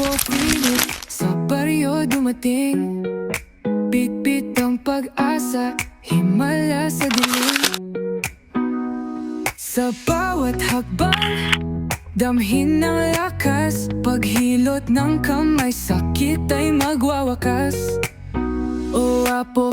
Philip Sa baryo dumating. Bitbit ang pag-asa Himala sa dilim. Sa bawat hakbang Damhin ng lakas. Paghilot ng kamay Sakit ay magwawakas. O Apo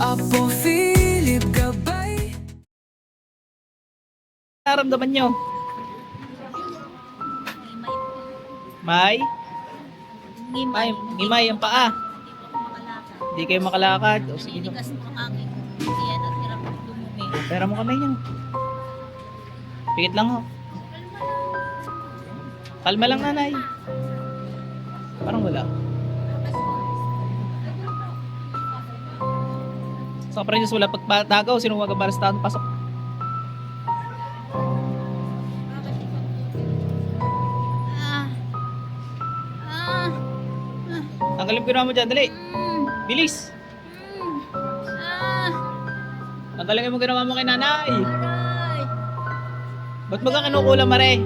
Apo Philip Gabay Naramdaman nyo? May? May, ngimay ang paa. Hindi kayo makalakad. O sige. Tinigas mo ang aking tiyan at hirap dumumi. Pera mo kamay niyo. Pikit lang ho. Kalma lang nanay. Parang wala. Sa prenyos wala pagpatagaw, sinuwag ang barastahan pasok. Tanggalin ko na mo dyan, dali. Bilis. Tanggalin mo ginawa mo kay nanay. Ba't mo ka kinukulam, Mare?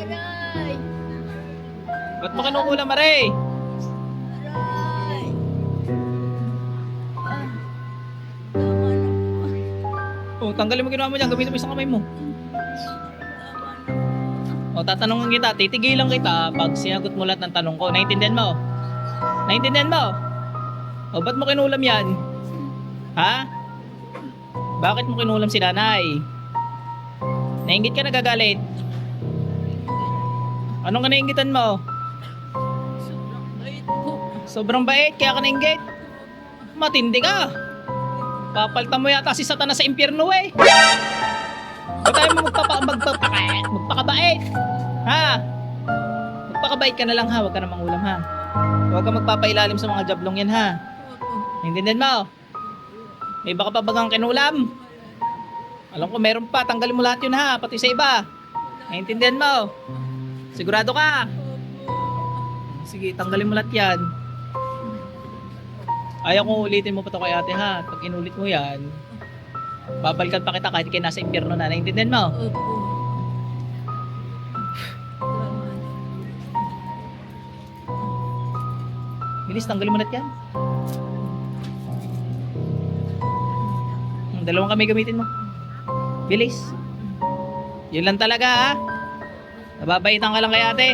Aray. Ba't mo kinukulam, Mare? Tanggalin mo ginawa mo dyan, gamitin mo isang kamay mo. O, tatanungin kita, titigilan kita pag sinagot mo lahat ng tanong ko. Naintindihan mo? Naintindihan mo? O, ba't mo kinulam yan? Ha? Bakit mo kinulam si nanay? Nainggit ka nagagalit? Anong ka nainggitan mo? Sobrang bait po. Sobrang bait, kaya ka nainggit? Matindi ka! Papalta mo yata si Satanas sa impyerno eh! Ba't tayo magpapa, magpapaka, magpakabait? Ha? Magpakabait ka na lang ha, huwag ka na mangulam ha. Huwag ka magpapailalim sa mga jablong yan ha. Naintindihan mo? May baka pa bagang kinulam? Alam ko meron pa, tanggalin mo lahat yun ha, pati sa iba. Naintindihan mo? Sigurado ka? Sige, tanggalin mo lahat yan. Ayaw kong ulitin mo pa to kay ate ha. Pag inulit mo yan, babalikan pa kita kahit kayo nasa impyerno na. Naintindihan mo? Opo. Bilis, tanggalin mo lahat yan. Hmm, Dalawang kami gamitin mo. Bilis. Yun lang talaga ha. Nababaitan ka lang kay ate.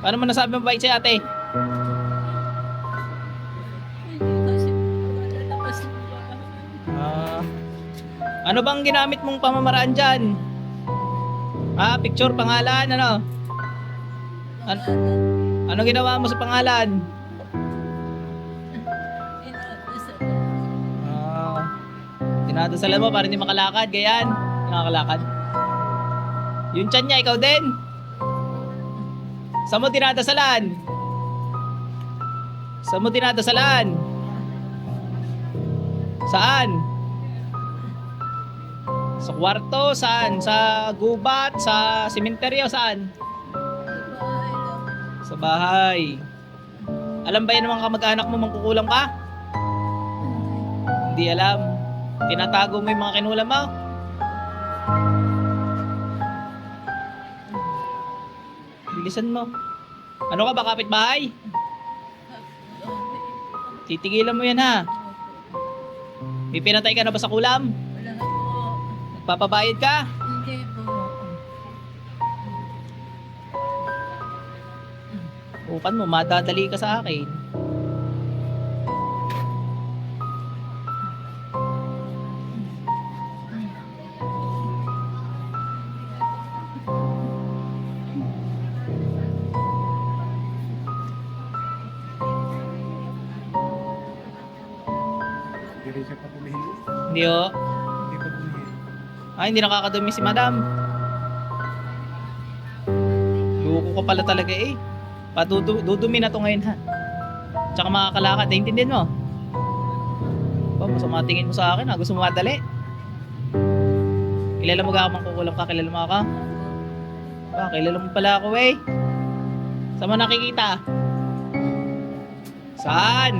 Paano mo nasabi mabait si ate? Ano bang ginamit mong pamamaraan dyan? Ah, picture, pangalan, ano? An- ano ginawa mo sa pangalan? Ah, dinadasalan mo para hindi makalakad, gayan. Hindi nakakalakad. Yung tiyan niya, ikaw din. Saan mo dinadasalan? Saan mo dinadasalan? Saan? Sa kwarto? Saan? Sa gubat? Sa simenteryo? Saan? Sa bahay. Alam ba yan mga kamag-anak mo mangkukulang ka? Hindi alam. Tinatago mo yung mga kinulam mo. Bilisan mo. Ano ka ba, kapitbahay? Titigilan mo yan ha. May pinatay ka na ba sa kulam? Papabayad ka? Hindi po. Upan mo, madadali ka sa akin. Hindi o. Ay, hindi nakakadumi si madam. Luko ka pala talaga eh. Padudu dudumi na to ngayon ha. Tsaka makakalakad, naiintindihan mo? Oh, masama tingin mo sa akin ha. Gusto mo madali. Kilala mo ga ako mangkukulam ka? Kilala mo ako? Ba, kilala mo pala ako eh. Saan mo nakikita? Saan?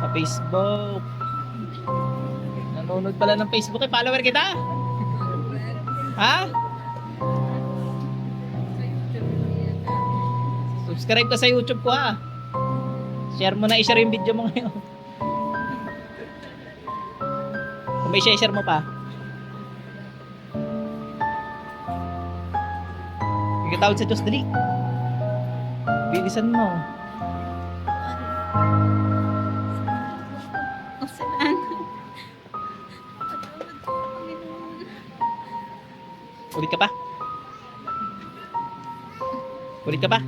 Sa Facebook. Nanonood pala ng Facebook eh. Follower kita? Ha? Subscribe ka sa YouTube ko ha. Share mo na, i-share yung video mo ngayon. Kung may share mo pa. Ikatawad sa Diyos, dali. Bilisan mo. O Ulit ka pa? Ulit ka pa?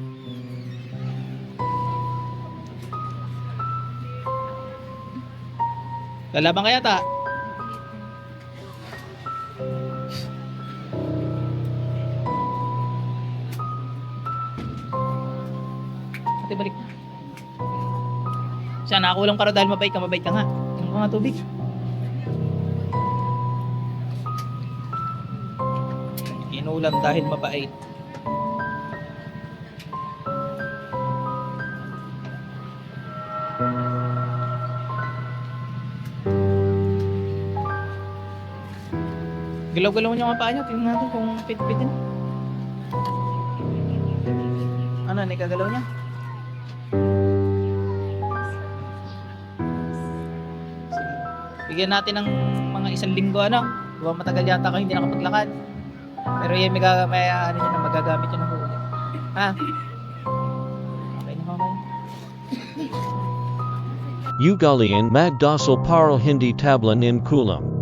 Lalaban kaya ta? Ate, balik. Siya, nakakulang ka raw dahil mabait ka, mabait ka nga. Ano ka nga tubig? Inulam dahil mabait. Galaw-galaw niya ang paa niya. Tingnan natin kung fit-fitin. Ano, nakagalaw niya? Bigyan natin ng mga isang linggo ano. Diba matagal yata kayo hindi nakapaglakad. Pero yan, may, may ano yun, na magagamit yun ng huli. Ha? Okay na okay. Ugalian Magdasal Paral Hindi Tablan in Kulam.